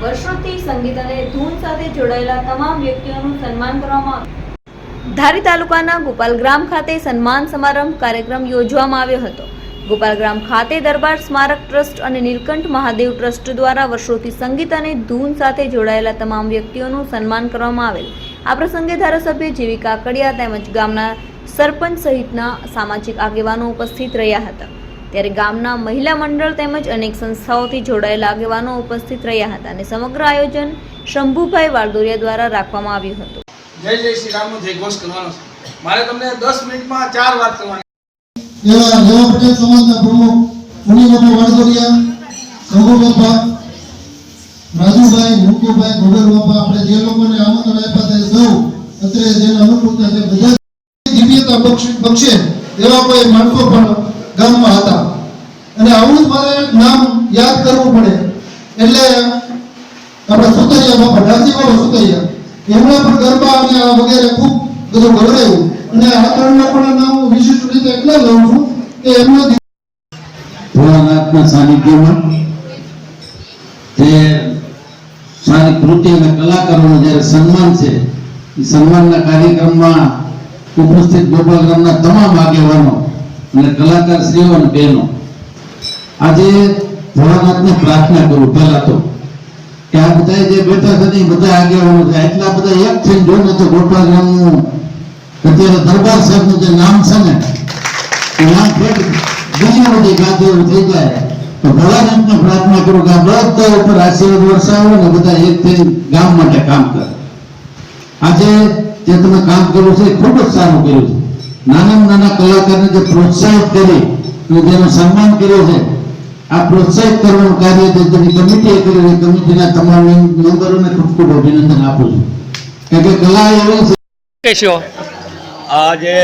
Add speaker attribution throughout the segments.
Speaker 1: વર્ષોથી સંગીત અને ધૂન સાથે જોડાયેલા તમામ વ્યક્તિઓનું સન્માન કરવામાં ધારી તાલુકાના ગોપાલગ્રામ ખાતે સન્માન સમારંભ કાર્યક્રમ યોજવામાં આવ્યો હતો. ગોપાલગ્રામ ખાતે દરબાર સ્મારક ટ્રસ્ટ અને નીલકંઠ મહાદેવ ટ્રસ્ટ દ્વારા વર્ષોથી સંગીત અને ધૂન સાથે જોડાયેલા તમામ વ્યક્તિઓનું સન્માન કરવામાં આવેલ. આ પ્રસંગે ધારાસભ્ય જેવી કાકડિયા તેમજ ગામના સરપંચ સહિતના સામાજિક આગેવાનો ઉપસ્થિત રહ્યા હતા. ત્યારે ગામના મહિલા મંડળ તેમજ અનેક સંસ્થાઓથી જોડાયેલા આગેવાનો ઉપસ્થિત રહ્યા હતા અને સમગ્ર આયોજન શંભુભાઈ વાળદોરિયા દ્વારા રાખવામાં આવ્યું હતું.
Speaker 2: જય જય શ્રી રામનો જયઘોષ કરવાનો છે. મારે તમને 10 મિનિટમાં ચાર વાત કરવાની
Speaker 3: એવા રેવા પટેલ સમાજના પ્રમુખ મુનિબાપા વાડદોરિયા શંભુભાઈ બાપા રાજુભાઈ મુકુભાઈ ગોગર બાપા આપણે જે લોકોને આમંત્રણ આપ્યા તે સૌ અત્રે જેને અનુકૂળતા છે બધા દિવ્યતા બક્ષે એવા કોઈ માણસો પણ ગામમાં હતા. અને આવું જ મારે નામ યાદ કરવું પડે. એટલે આપણા સુતૈયા બાપા દાસી બાબા સુતૈયા એમના પણ ગરબા અને આ વગેરે ખૂબ બધું ગવડાવ્યું અને આ ત્રણના પણ નામ વિશિષ્ટ રીતે એટલા લઉં છું કે એમનો
Speaker 4: ભોળાનાથના સાનિધ્યમાં જે સ્થાનિક કૃતિ અને કલાકારોનું જ્યારે સન્માન છે, એ સન્માનના કાર્યક્રમમાં ઉપસ્થિત ગોપાલ ગામના તમામ આગેવાનો અને કલાકાર શ્રીઓ અને બહેનો આજે ભોળાનાથને પ્રાર્થના કરું, પહેલા તો. કે આ બધા જે બેઠા છે ને બધા આગેવાનો છે એટલા બધા એક થઈને જો ને તો ગોપાલ ગામનું અત્યારે દરબાર સાહેબનું જે નામ છે ને, એ નામ ફેર બીજી બધી ગાદીઓ થઈ જાય. તો ભોળાનાથને પ્રાર્થના કરું કે આ બધા ઉપર આશીર્વાદ વરસાવો ને, બધા એક થઈને ગામ માટે કામ કરે. આજે જે તમે કામ કર્યું છે, એ ખૂબ જ સારું કર્યું છે. નાનામાં નાના કલાકારને જે પ્રોત્સાહિત કરી અને જેનું સન્માન કર્યો છે આ પ્રોત્સાહિત કરવાનું કાર્ય જે તેની કમિટીએ કર્યું કમિટીના તમામ મેમ્બરોને ખૂબ ખૂબ અભિનંદન આપું છું. કારણ કે કલા એવી છે
Speaker 5: કહેશો આજે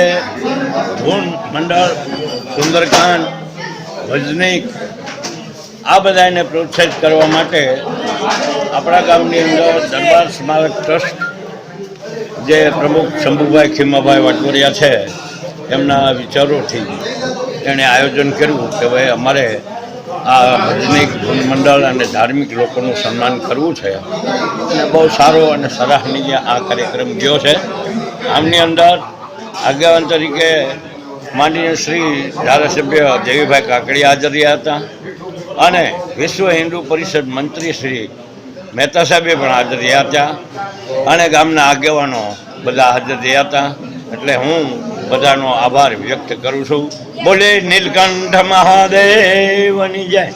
Speaker 5: ધૂન મંડળ સુંદરકાંડ ભજનીક આ બધાને પ્રોત્સાહિત કરવા માટે આપણા ગામની અંદર દરબાર સ્મારક ટ્રસ્ટ જે પ્રમુખ શંભુભાઈ ખીમાભાઈ વાટવરિયા છે એમના વિચારોથી એણે આયોજન કર્યું કે ભાઈ અમારે આ ભજનિક મંડળ અને ધાર્મિક લોકોનું સન્માન કરવું છે. અને બહુ સારો અને સરાહનીય આ કાર્યક્રમ ગયો છે. આમની અંદર આગેવાન તરીકે માનનીય શ્રી ધારાસભ્ય દેવીભાઈ કાકડી હાજર રહ્યા હતા અને વિશ્વ હિન્દુ પરિષદ મંત્રી શ્રી મહેતા સાહેબે પણ હાજર રહ્યા હતા અને ગામના આગેવાનો બધા હાજર રહ્યા હતા. એટલે હું બધાનો આભાર વ્યક્ત કરું છું. બોલે નીલકંઠ મહાદેવની જય.